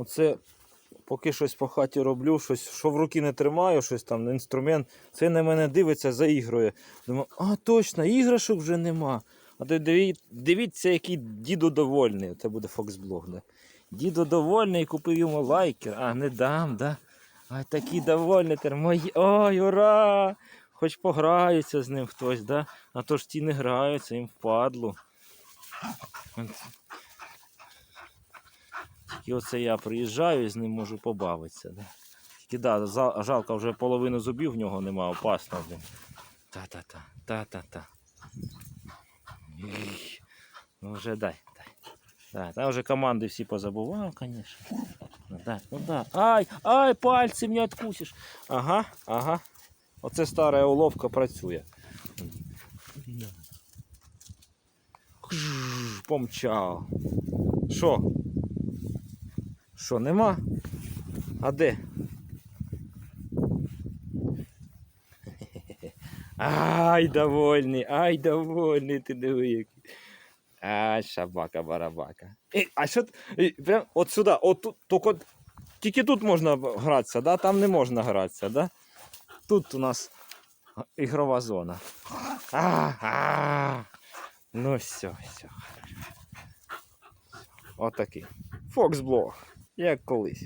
Оце поки щось по хаті роблю, щось, що в руки не тримаю, щось там, інструмент. Це на мене дивиться, заігрує. Думаю, а точно, іграшок вже нема. А диві- дивіться, який дідо довольний. Це буде Фоксблог, да? Дідо довольний, купив йому лайкер. А, не дам, да? Ай, такий довольний тепер. Мої... Ой, ура! Хоч пограються з ним хтось, да? А то ж ті не граються, їм впадло. І оце я приїжджаю і з ним можу побавитися. Да? Тільки да, жалко, вже половину зубів в нього нема, опасно. Та-та-та, та-та-та. Ну вже дай, дай. Да, там вже команди всі позабував, звісно. Ну да, ну да. Ай, ай, пальці мені откусиш. Ага, ага. Оце стара уловка працює. Помчав. Що? Що, нема? А де? Ай, довольний, ай, довольний, ти диви який. Ай, шабака-барабака. А що прям от сюди, от тут, тільки, тільки тут можна гратися, да? там не можна гратися, да? Тут у нас ігрова зона. А, а, ну все, все. Отакий. Фоксблог, як колись.